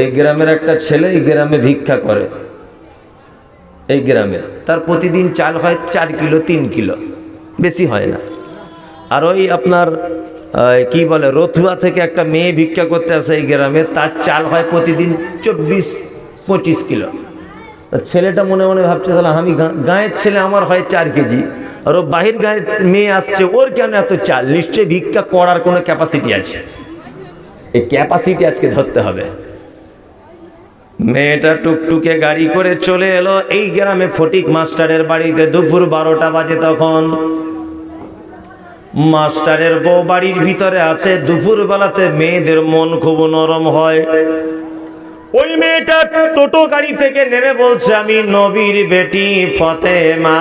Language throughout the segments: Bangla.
এই গ্রামের একটা ছেলে এই গ্রামে ভিক্ষা করে। এই গ্রামে। তার প্রতিদিন চাল হয় চার কিলো, তিন কিলো। বেশি হয় না। আর ওই আপনার কি বলে, রথুয়া থেকে একটা মেয়ে ভিক্ষা করতে আসে এই গ্রামে, তার চাল হয় প্রতিদিন চব্বিশ, পঁচিশ কিলো। ছেলেটা মনে মনে ভাবছে তাহলে আমি গাঁয়ের ছেলে আমার হয় চার কেজি। আর ও বাহির গাঁয়ের মেয়ে আসছে, ওর কেন এত চাল? নিশ্চয়ই ভিক্ষা করার কোনো ক্যাপাসিটি আছে। এই ক্যাপাসিটি আজকে ধরতে হবে। মেয়েটা টুকটুকে গাড়ি করে চলে এলো। এই গ্রামে ফটিক মাস্টারের বাড়িতে দুপুর বারোটা বাজে তখন। মাস্টারের বউ বাড়ির ভিতরে আছে। দুপুর বেলাতে মেয়েদের মন খুব নরম হয়। ওই মেয়েটা টোটো গাড়ি থেকে নেমে বলছে, আমি নবীর বেটি ফতেমা।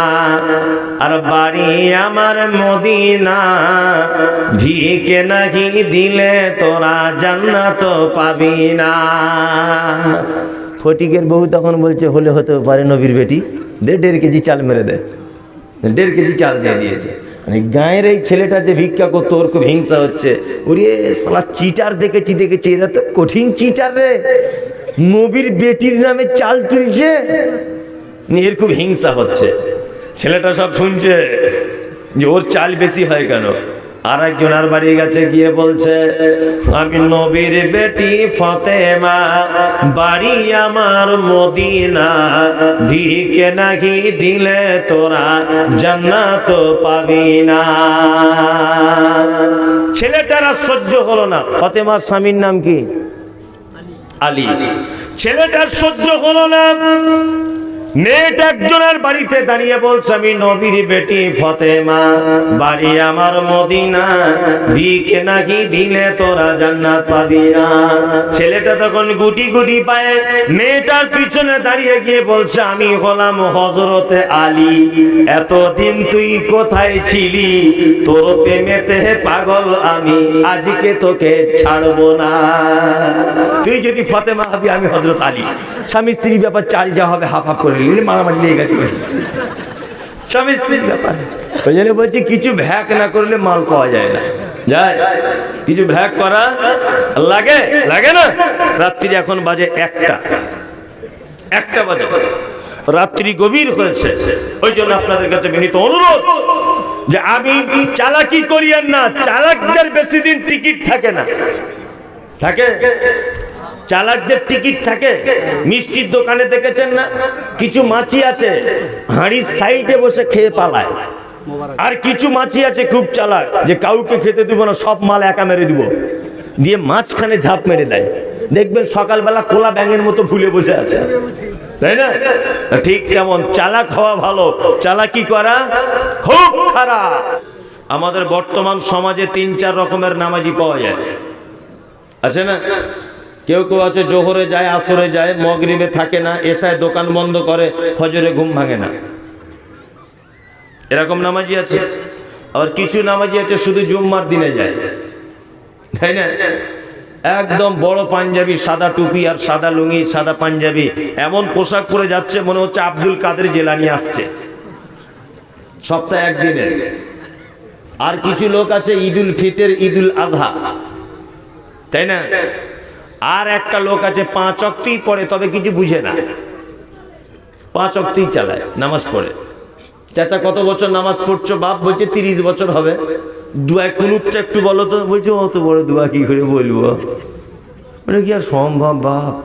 আর বাড়ি আমার মদিনা। ভিকে নাকি দিলে তোরা জান্নাত পাবি না। ফটিকের বউ তখন বলছে, হলে হতে পারে নবীর বেটি। দে দেড় কেজি চাল মেরে দে। দেড় কেজি চাল দিয়ে দিয়েছে। মানে গায়ের এই ছেলেটা যে ভিক্ষা করতো, ওর খুব হিংসা হচ্ছে। ওরে সালা চিটার দেখেছি দেখেছি, এরা তো কঠিন চিটার রে। নবীর বেটির নামে চাল তুলছে। এর খুব হিংসা হচ্ছে। ছেলেটা সব শুনছে যে ওর চাল বেশি হয় কেন? আর একজন আর বাড়ি গেছে গিয়ে বলছে, আমি নবীর বেটি ফতেমা, বাড়ি আমার মদিনা। দিকে নাকি দিলে তোরা জান্নাত পাবি না। ছেলেটার সহ্য হলো না। ফতেমার স্বামীর নাম কি? আলী। ছেলেটার সহ্য হলো না। মেয়েটা একজনের বাড়িতে দাঁড়িয়ে বলছে, আমি নবীর বেটি ফতেমা। বাড়ি আমার মদিনা। দিকে নাকি দিলে তোরা জান্নাত পাবি না। ছেলেটা তখন গুটি গুটি পায়ে মেয়েটার পিছনে দাঁড়িয়ে গিয়ে বলছে, আমি হলাম হজরতে আলী। এতদিন তুই কোথায় ছিলি? তোর প্রেমেতে পাগল আমি। আজকে তোকে ছাড়বো না। তুই যদি ফতেমা হবি, আমি হজরত আলী। স্বামী স্ত্রীর ব্যাপার চাল যা হবে হাফ হাফ করে নিলে মারামারি লেগে গেছে স্বামী স্ত্রীর ব্যাপার। ওই জন্য বলছি, কিছু ভ্যাক না করলে মাল পাওয়া যায় না। যায় কিছু ভ্যাক করা লাগে? লাগে না? রাত্রি এখন বাজে একটা। একটা বাজে। রাত্রি গভীর হয়েছে। ওই জন্য আপনাদের কাছে বিনীত অনুরোধ যে আমি চালাকি করিয়েন না, চালাকদের বেশি দিন টিকিট থাকে না। থাকে? চালাকদের টিকিট থাকে। মিষ্টির দোকানে দেখেছেন না? কিছু মাছি আছে, হাঁড়ির সাইডে বসে খেয়ে পালায়। আর কিছু মাছি আছে খুব চালাক, যে কাউকে খেতে দিব না, সব মাল একা মেরে দিব। দিয়ে মাঝখানে ঝাঁপ মেরে দেয়। দেখবেন সকালবেলা কোলা ব্যাঙের মতো ফুলে বসে আছে। তাই না? ঠিক তেমন, চালাক হওয়া ভালো। চালাকি করা খুব খারাপ। আমাদের বর্তমান সমাজে তিন চার রকমের নামাজি পাওয়া যায়। আছে না? কেউ কেউ আছে, জোহরে যায়, আসরে যায়, মগরিবে থাকে না, এসায় দোকান বন্ধ করে, ফজরে ঘুম ভাঙে না। এরকম নামাজি আছে? আবার কিছু নামাজি আছে, শুধু জুম্মার দিনে যায়। তাই না? একদম বড় পাঞ্জাবি, সাদা টুপি আর সাদা লুঙ্গি, সাদা পাঞ্জাবি, এমন পোশাক পরে যাচ্ছে, মনে হচ্ছে আব্দুল কাদের জেলানি আসছে। সপ্তাহে একদিনে। আর কিছু লোক আছে, ঈদুল ফিতের, ঈদুল আজহা। তাই না? আর একটা লোক আছে, পাঁচ অক্টেই পড়ে, তবে কিছু বুঝে না। পাঁচ অক্টেই চালায়, নামাজ পড়ে। চাচা, কত বছর নামাজ পড়ছো? বাপ বলছে, তিরিশ বছর হবে। দুয়া কুনুপটা একটু বলো তো। বলছে, অত বড় দুয়া কি করে বলব? মানে কি আর সম্ভব, বাপ?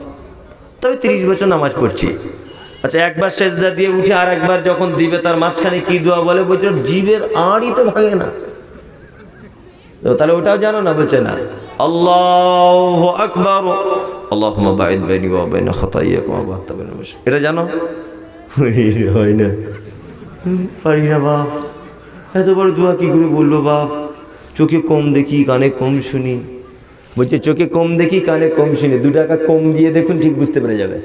তবে তিরিশ বছর নামাজ পড়ছি। আচ্ছা একবার সেজদা দিয়ে উঠে আর একবার যখন দিবে, তার মাঝখানে কি দোয়া বলে? বলছে, জীবের আড়ই তো ভাঙে না। তাহলে ওটাও জানো না, বলছে না। আল্লাহ আকবর। আল্লাহ বাইদ বাইনি বাইন খতাইয়া কমা বার্তা বাইন এটা জানো? হয় না। পারি না বাপ। এত বড় দোয়া কি করে বলল বাপ? চোখে কম দেখি, কানে কম শুনি। বলছে, চোখে কম দেখি, কানে কম শুনি। দু টাকা কম দিয়ে দেখুন, ঠিক বুঝতে পেরে যাবে।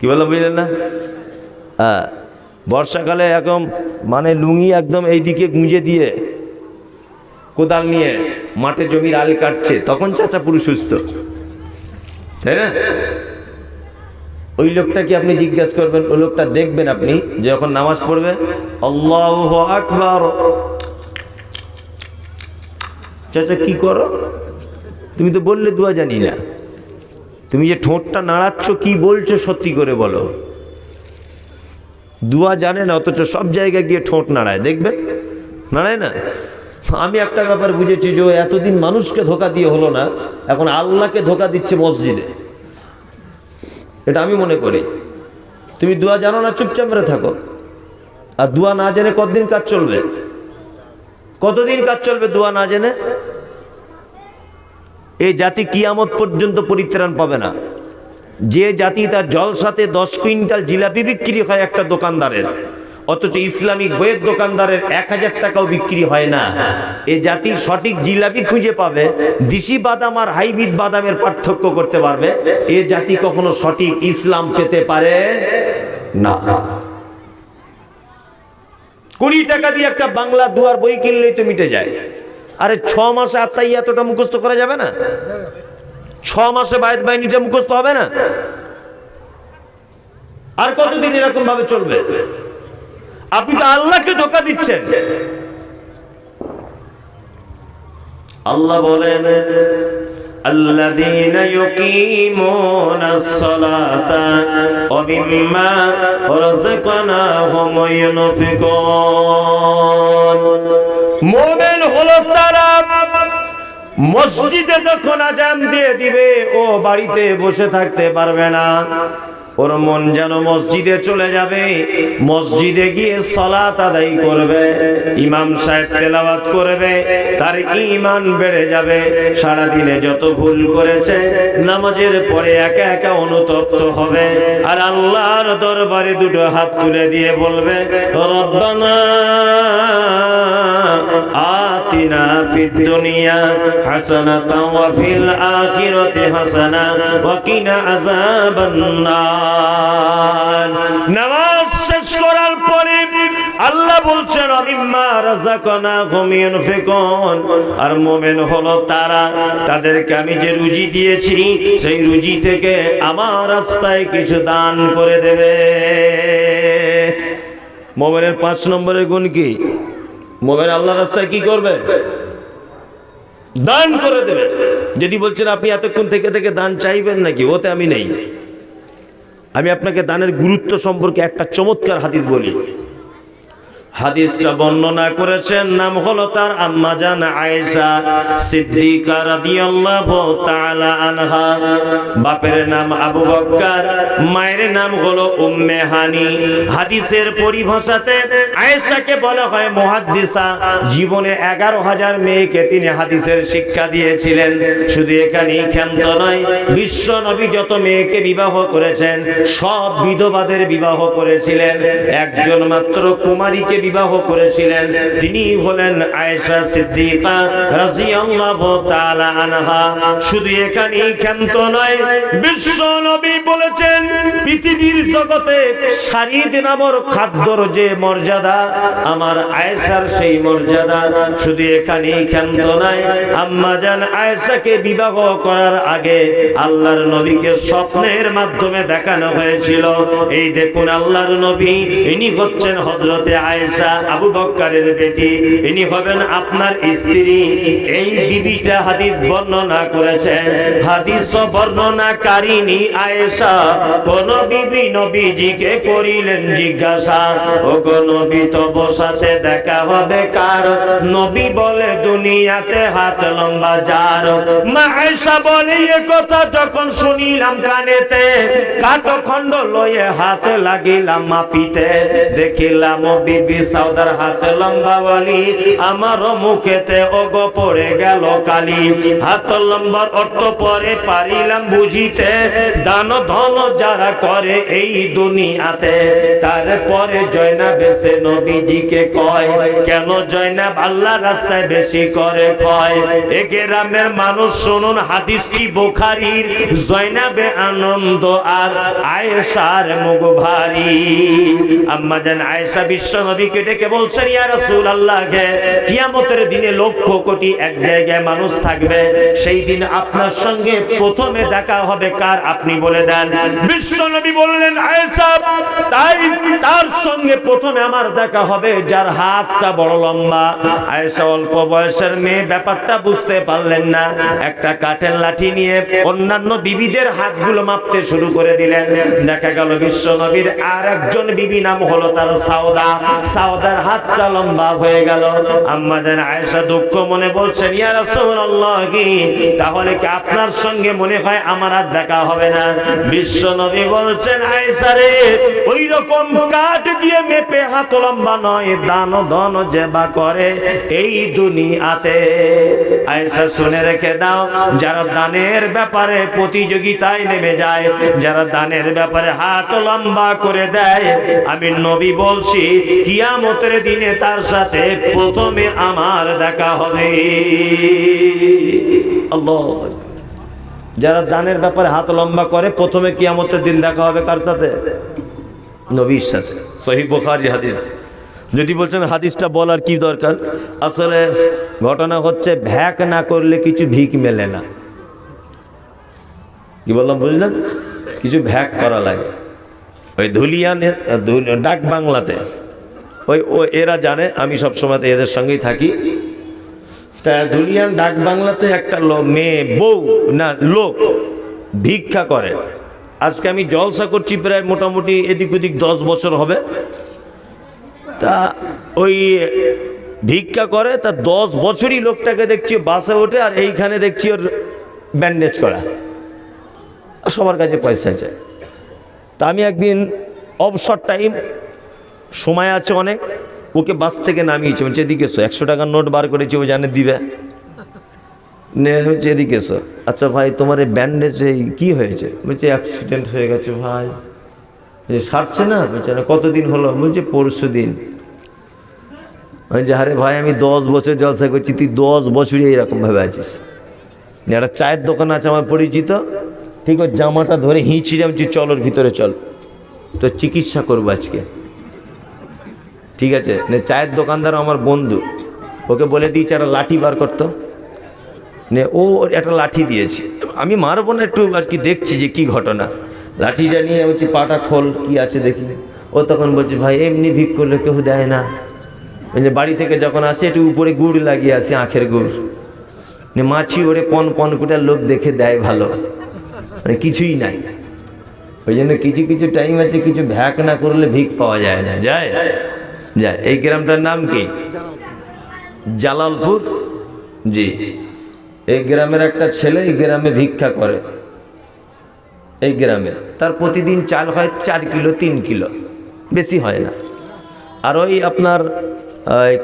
কি বললাম, বুঝলেন না? হ্যাঁ বর্ষাকালে একদম মানে লুঙ্গি একদম এইদিকে গুঁজে দিয়ে কোদাল নিয়ে মাঠে জমির আল কাটছে, তখন চাচা পুরো সুস্থ। তাই না? ওই লোকটা কি আপনি জিজ্ঞাসা করবেন? ওই লোকটা দেখবেন আপনি যখন নামাজ পড়বে। আল্লাহ আকবার। চাচা, কি করো? তুমি তো বললে দুয়া জানি না। তুমি যে ঠোঁটটা নাড়াচ্ছ, কি বলছো সত্যি করে বলো। দুয়া জানে না, অথচ সব জায়গায় গিয়ে ঠোঁট নাড়ায়। দেখবেন? নাড়ায় না? আমি একটা ব্যাপার বুঝেছি যে এতদিন মানুষকে ধোকা দিয়ে হলো না, এখন আল্লাহকে ধোকা দিচ্ছে মসজিদে। এটা আমি মনে করি। তুমি দোয়া জানো না, চুপচাপ মেরে থাকো। আর দোয়া না জেনে কতদিন কাজ চলবে? কতদিন কাজ চলবে দোয়া না জেনে? এই জাতি কিয়ামত পর্যন্ত পরিত্রাণ পাবে না। যে জাতি তার জলসাতে দশ কুইন্টাল জিলাপি বিক্রি হয় একটা দোকানদারের। অথচ ইসলামিক বইয়ের দোকানদারের এক হাজার টাকাও বিক্রি হয় না। এ জাতি সঠিক জিলাপি খুঁজে পাবে, দিশি বাদাম আর হাইব্রিড বাদামের পার্থক্য করতে পারবে। এ জাতি কখনো সঠিক ইসলাম পেতে পারে না। কুড়ি টাকা দিয়ে একটা বাংলা দুয়ার বই কিনলেই তো মিটে যায়। আরে ছ মাসে আত্মাই এতটা মুখস্থ করা যাবে না? ছ মাসে বায়ত বাহিনীটা মুখস্থ হবে না? আর কতদিন এরকম ভাবে চলবে? আপনি তো আল্লাহকে ধোকা দিচ্ছেন আল্লাহ বলেন الذين يقيمون الصلاة ومما رزقناهم ينفقون মোমেন হলো তারা মসজিদে যখন আজান দিয়ে দিবে ও বাড়িতে বসে থাকতে পারবে না ওর মন যেন মসজিদে চলে যাবে। মসজিদে গিয়ে সলাত আদায় করবে। ইমাম সাহেব তেলাওয়াত করবে। তার ইমান বেড়ে যাবে। সারা দিনে যত ভুল করেছে, নামাজের পরে একা একা অনুতপ্ত হবে। আর আল্লাহর দরবারে দুটো হাত তুলে দিয়ে বলবে, রব্বানা আতিনা ফিদ দুনিয়া হাসানাতাও ওয়া হাসানা ওয়া নামাজ শেষ করার পরে আল্লাহ বলছেন, অমিম্মা রাযাকানা হুম ইউনফিকুন। আর মুমিন হলো তারা, তাদেরকে আমি যে রুজি দিয়েছি, সেই রুজি থেকে আমার রাস্তায় কিছু দান করে দেবে। মোমেনের পাঁচ নম্বরের গুণ কি? মোবাইল আল্লাহ রাস্তায় কি করবে? দান করে দেবে। যদি বলছেন, আপনি এতক্ষণ থেকে থেকে দান চাইবেন নাকি? ওতে আমি নেই। আমি আপনাকে দানের গুরুত্ব সম্পর্কে একটা চমৎকার হাদিস বলি। হাদিসটা বর্ণনা করেছেন, নাম হলো তার আম্মা জান আয়েশা সিদ্দিকা রাদিয়াল্লাহু তাআলা আনহা। বাপের নাম আবু বক্কর, মায়ের নাম হলো উম্মে হানি। হাদিসের পরিভাষাতে আয়েশাকে বলা হয় মুহাদ্দিসা। জীবনে এগারো হাজার মেয়েকে তিনি হাদিসের শিক্ষা দিয়েছিলেন। শুধু এখানেই ক্ষান্ত নয়, বিশ্ব নবী যত মেয়েকে বিবাহ করেছেন, সব বিধবাদের বিবাহ করেছিলেন। একজন মাত্র কুমারীকে বিবাহ করেছিলেন। তিনি হলেন আয়েশা সিদ্দিকা রাদিয়াল্লাহু তাআলা আনহা। শুধু এখানেই ক্ষান্ত নয়, বিশ্ব নবী বলেছেন, পৃথিবীর জগতে শারিদ নামর খাদ্যর যে মর্যাদা, আমার আয়েশার সেই মর্যাদা শুধু এখানেই ক্ষান্ত নয়। আম্মা জান আয়েশাকে বিবাহ করার আগে আল্লাহর নবীকে স্বপ্নের মাধ্যমে দেখানো হয়েছিল। এই দেখুন আল্লাহর নবী, ইনি হচ্ছেন হযরতে আয়েশা। আবু বক্কারের বেটি। ইনি হবেন আপনার স্ত্রী। এই বিবিটা হাদিস বর্ণনা করেছেন। হাদিস বর্ণনাকারিনী আয়েশা। কোন বিবি নবীজিকে করিলেন জিজ্ঞাসা ও নবী, তব সাথে দেখা হবে কার? নবী বলে, দুনিয়াতে হাত লম্বা যার। মা আয়েশা বলে, এ কথা যখন শুনিলাম কানেতে কাটো লয়ে হাত লাগিলাম মাপিতে। দেখিলাম বিবি সাউদার হাত লম্বা বলি, আমার মুখেতে ওগো পড়ে গেল কালি। হাত লম্বার অর্থ পরে পারিলাম বুঝিতে, দান ধন যারা করে এই দুনিয়াতে। তারপরে জয়নাব এসে নবীজিকে কয়, কেন জয়নাব আল্লাহ রাস্তায় বেশি করে কয় এ গ্রামের মানুষ শুনুন, হাদিসটি বুখারীর, জয়নাবে আনন্দ আর আয়েশার মুখ ভারী। আম্মা জান, আয়েশা বিশ্ব নবী নবীকে ডেকে বলছেন, ইয়া আল্লাহকে কিয়ামতের দিনে লক্ষ কোটি এক জায়গায় মানুষ থাকবে। সেই দিন আপনার সঙ্গে প্রথমে দেখা হবে কার আপনি বলে দেন। বিশ্ব নবী বললেন তাই তার সঙ্গে প্রথমে আমার দেখা হবে যার হাতটা বড় লম্বা। আয়েশা অল্প বয়সের মেয়ে ব্যাপারটা বুঝতে পারলেন না। একটা কাঠের লাঠি নিয়ে অন্যান্য বিবিদের হাতগুলো মাপতে শুরু করে দিলেন। দেখা গেল বিশ্ব নবীর আর একজন বিবি নাম হলো তার সাউদা সাউদার হাতটা লম্বা হয়ে গেল। আম্মা যেন আয়েশা দুঃখ মনে বলছেন, ইয়া রাসূলুল্লাহ কি? তাহলে কি আপনার সঙ্গে মনে হয় আমার আর দেখা হবে না? বিশ্ব নবী বলছেন, আয়েশা রে, ওই রকম কাঠ দিয়ে মেপে হাত লম্বা নয়, দান ধন জেবা করে এই দুনিয়াতে। আয়েশা শুনে রেখে দাও, যারা দানের ব্যাপারে প্রতিযোগিতায় নেমে যায়, যারা দানের ব্যাপারে হাত লম্বা করে দেয়, আমি নবী বলছি কিয়ামতের দিনে তার সাথে প্রথমে আমার দেখা হবে। যারা দানের ব্যাপারে হাত লম্বা করে, প্রথমে কিয়ামতের দিন দেখা হবে কার সাথে? নবীর সাথে। সহি বুখারী হাদিস। যদি বলছেন হাদিসটা বলার কি দরকার? আসলে ঘটনা হচ্ছে, ভ্যাক না করলে কিছু ভিক মেলে না। কি বললাম, বুঝলেন? কিছু ভ্যাক করা লাগে। ওই ধুলিয়ানে ডাক বাংলাতে। ওই, ও, এরা জানে, আমি সব সময় এদের সঙ্গেই থাকি। তা ধুলিয়ান ডাক বাংলাতে একটা লোক মেয়ে, বউ, না, লোক ভিক্ষা করে। আজকে আমি জলসা করছি প্রায় মোটামুটি এদিক ওদিক দশ বছর হবে। তা ওই ভিক্ষা করে, তা দশ বছরই লোকটাকে দেখছি বাসে ওঠে আর এইখানে দেখছি ওর ব্যান্ডেজ করা। সবার কাছে পয়সা চায় তা আমি একদিন অবসর টাইম সময় আছে অনেক। ওকে বাস থেকে নামিয়েছে বলছে এদিকে এসো। একশো টাকার নোট বার করেছি ও জানে দিবে। নে হচ্ছে এদিকে এসো। আচ্ছা ভাই তোমার এই ব্যান্ডেজে কি হয়েছে? বলছে অ্যাক্সিডেন্ট হয়ে গেছে ভাই। সারছে না? বলছে না কতদিন হলো? বলছে পরশু দিন। যে আরে ভাই আমি দশ বছর জলসা করছি। তুই দশ বছরই এইরকমভাবে আছিস। একটা চায়ের দোকান আছে আমার পরিচিত। ঠিক ওই জামাটা ধরে হিঁচিড়ে আমি বলছি, চল ওর ভিতরে চল। তো চিকিৎসা করব আজকে। ঠিক আছে? নে, চায়ের দোকানদার আমার বন্ধু। ওকে বলে দিয়েছে, একটা লাঠি বার করতো। নে, ও একটা লাঠি দিয়েছে। আমি মারবো না একটু, আর কি দেখছি যে কি ঘটনা। লাঠিটা নিয়ে বলছি, পাটা খোল, কি আছে দেখি। ও তখন বলছে, ভাই, এমনি ভিক করলে কেউ দেয় না। বলছে, বাড়ি থেকে যখন আসে, একটু উপরে গুড় লাগিয়ে আসে, আখের গুড়। নে, মাছি ওরে পন পন করে লোক দেখে দেয় ভালো। মানে কিছুই নাই। ওই জন্য কিছু কিছু টাইম আছে, কিছু ভ্যাক না করলে ভিক পাওয়া যায় না। যায়? যায় এই গ্রামটার নাম কি? জালালপুর? জি। এই গ্রামের একটা ছেলে এই গ্রামে ভিক্ষা করে। এই গ্রামে। তার প্রতিদিন চাল হয় চার কিলো, তিন কিলো। বেশি হয় না। আর ওই আপনার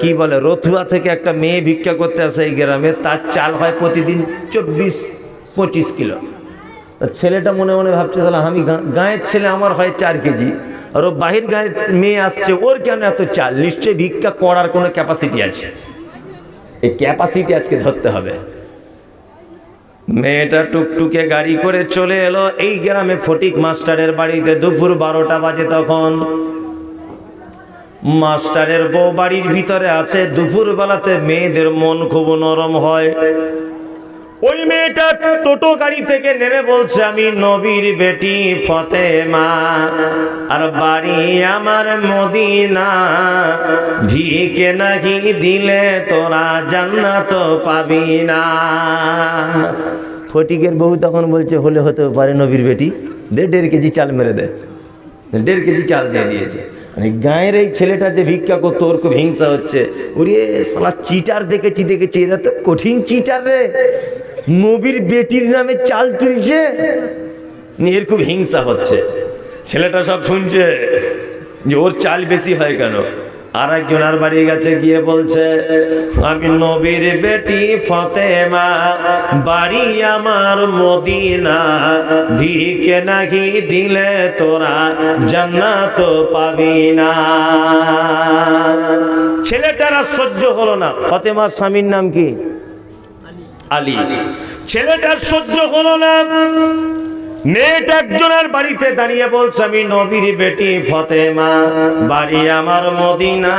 কি বলে, রথুয়া থেকে একটা মেয়ে ভিক্ষা করতে আসে এই গ্রামে, তার চাল হয় প্রতিদিন চব্বিশ, পঁচিশ কিলো। ছেলেটা মনে মনে ভাবছে, তাহলে আমি গাঁয়ের ছেলে আমার হয় চার কেজি। আর ও বাহির গাঁয়ের মেয়ে আসছে, ওর কেন এত চাল? নিশ্চয়ই ভিক্ষা করার কোনো ক্যাপাসিটি আছে? এই ক্যাপাসিটি আজকে ধরতে হবে। মেয়েটা টুকটুকে গাড়ি করে চলে এলো, এই গ্রামে ফটিক মাস্টারের বাড়িতে দুপুর বারোটা বাজে তখন। মাস্টারের বউ বাড়ির ভিতরে আছে দুপুর বেলাতে মেয়েদের মন খুব নরম হয়। ওই মেয়েটা টোটো গাড়ি থেকে নেমে বলছে, আমি নবীর বেটি ফতেমা। আর বাড়ি আমার মদিনা। ভিকে নাকি দিলে তোরা জান্নাত পাবি না। ফটিকের বউ তখন বলছে, হলে হতে পারে নবীর বেটি। দে দেড় কেজি চাল মেরে দে। দেড় কেজি চাল দিয়ে দিয়েছে। মানে গায়ের এই ছেলেটা যে ভিক্ষা করতো, ওর খুব হিংসা হচ্ছে। ওরে সালা চিটার দেখেছি দেখেছি, এরা তো কঠিন চিটার রে। নবীর বেটির নামে চাল তুলছে? এর খুব হিংসা হচ্ছে। ছেলেটা সব শুনছে যে ওর চাল বেশি হয় কেন? আর একজন আর বাড়ি গেছে গিয়ে বলছে, আমি নবীর বেটি ফতেমা, বাড়ি আমার মদিনা। ভিকে নাকি দিলে তোরা জান্নাত পাবি না। ছেলেটার সহ্য হলো না। ফতেমার স্বামীর নাম কি? আলী। ছেলেটার সহ্য হলো না। মেয়েটা একজনের বাড়িতে দাঁড়িয়ে বলছে, আমি নবীর বেটি ফতেমা। বাড়ি আমার মদিনা।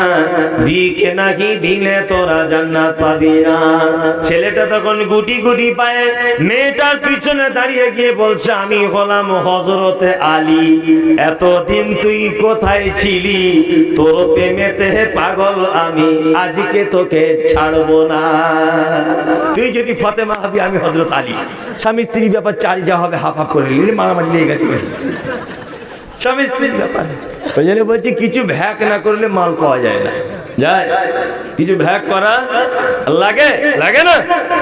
দিকে নাকি দিলে তোরা জান্নাত পাবি না। ছেলেটা তখন গুটি গুটি পায়ে মেয়েটার পিছনে দাঁড়িয়ে গিয়ে বলছে, আমি হলাম হজরতে আলী। এতদিন তুই কোথায় ছিলি? তোর প্রেমেতে পাগল আমি। আজকে তোকে ছাড়বো না। তুই যদি ফতেমা হবি, আমি হজরত আলী। স্বামী স্ত্রীর ব্যাপার চাল যা হবে, হাফ হাফ করে নিলে মারামারি লেগে গেছে। স্বামী স্ত্রীর ব্যাপার। ওই জন্য বলছি, কিছু ভ্যাক না করলে মাল পাওয়া যায় না। যায় কিছু ভ্যাক করা লাগে? লাগে না?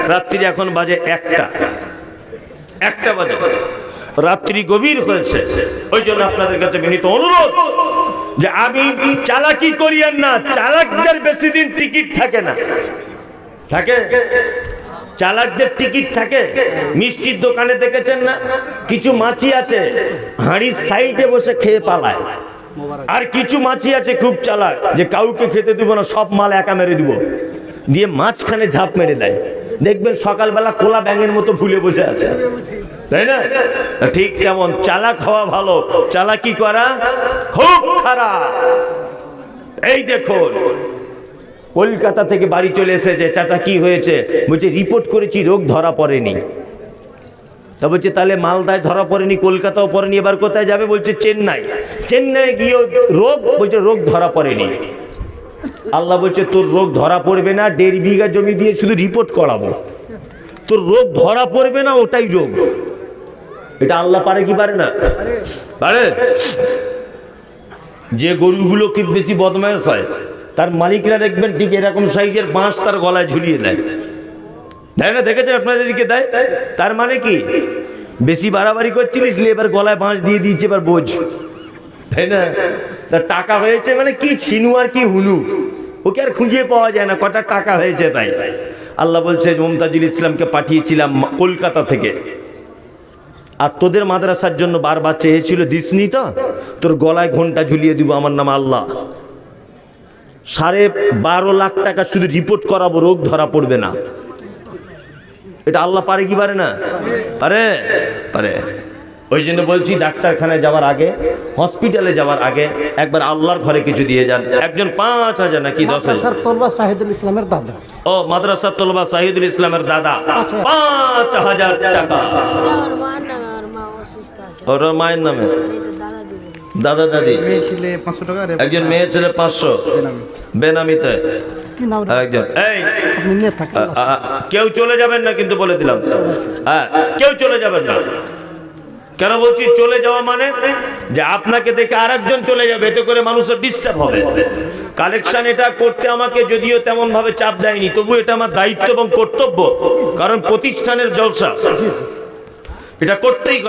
রাত্রি এখন বাজে একটা। একটা বাজে। রাত্রি গভীর হয়েছে। ওই জন্য আপনাদের কাছে বিনীত অনুরোধ যে আমি চালাকি করিয়েন না, চালাকদের বেশি দিন টিকিট থাকে না। থাকে? চালাকদের টিকিট থাকে। মিষ্টির দোকানে দেখেছেন না? কিছু মাছি আছে, হাঁড়ির সাইডে বসে খেয়ে পালায়। আর কিছু মাছি আছে খুব চালাক, যে কাউকে খেতে দিব না, সব মাল একা মেরে দিব। দিয়ে মাঝখানে ঝাঁপ মেরে দেয়। দেখবেন সকালবেলা কোলা ব্যাঙের মতো ভুলে বসে আছে। তাই না? ঠিক কেমন চালাক হওয়া ভালো। চালাকি করা খুব খারাপ। এই দেখুন কলকাতা থেকে বাড়ি চলে এসেছে। চাচা, কি হয়েছে? বলছে, রিপোর্ট করেছি, রোগ ধরা পড়েনি। তা বলছে, তাহলে মালদায় ধরা পড়েনি, কলকাতাও পড়েনি, এবার কোথায় যাবে? বলছে, চেন্নাই। চেন্নাই গিয়ে রোগ, বলছে, রোগ ধরা পড়েনি। আল্লাহ বলছে, তোর রোগ ধরা পড়বে না, দেড় বিঘা জমি দিয়ে শুধু রিপোর্ট করাবো। তোর রোগ ধরা পড়বে না, ওটাই রোগ। এটা আল্লাহ পারে কি পারে না? পারে। যে গরুগুলো কি বেশি বদমাস হয় তার মালিকরা দেখবেন ঠিক এরকম সাইজের বাঁশ তার গলায় ঝুলিয়ে দেয়। দেয় না? দেখেছেন আপনাদের দিকে দেয়? তার মানে কি? বেশি বাড়াবাড়ি করছিলিস এবার গলায় বাঁশ দিয়ে দিয়েছে, এবার বোঝ। তাই না? তার টাকা হয়েছে মানে কি ছিনু আর কি হুনু? ওকে আর খুঁজে পাওয়া যায় না, কটা টাকা হয়েছে তাই। আল্লাহ বলছে, মমতাজুল ইসলামকে পাঠিয়েছিলাম কলকাতা থেকে। আর তোদের মাদ্রাসার জন্য বারবার চেয়েছিল, দিসনি তো? তোর গলায় ঘণ্টা ঝুলিয়ে দিব, আমার নাম আল্লাহ। সাড়ে বারো লাখ টাকা শুধু রিপোর্ট করাবো রোগ ধরা পড়বে না। এটা আল্লাহ পারে কি পারে না? পারে? পারে। ওই জন্য বলছি ডাক্তারখানায় যাওয়ার আগে হসপিটালে যাওয়ার আগে একবার আল্লাহর ঘরে কিছু দিয়ে যান। একজন পাঁচ হাজার নাকি দশ হাজার? তোলবা শাহিদুল ইসলামের দাদা। ও মাদ্রাসা তলবা সাহিদুল ইসলামের দাদা। পাঁচ হাজার। টাকা। ওর মায়ের নামে দাদা দাদি। একজন মেয়ে ছেলে পাঁচশো। বেনামি। বেনামিতে। কি নাম আর একজন এই! আপনি নিয়ে থাকেন আ, আ, কেউ চলে যাবেন না কিন্তু বলে দিলাম। হ্যাঁ কেউ চলে যাবেন না। কেন বলছি চলে যাওয়া মানে? যে আপনাকে দেখে আরেকজন চলে যাবে এতে করে মানুষের ডিস্টার্ব হবে। কালেকশন এটা করতে আমাকে যদিও তেমন ভাবে চাপ দেয়নি তবু এটা আমার দায়িত্ব এবং কর্তব্য। কারণ প্রতিষ্ঠানের জলসা। এটা করতেই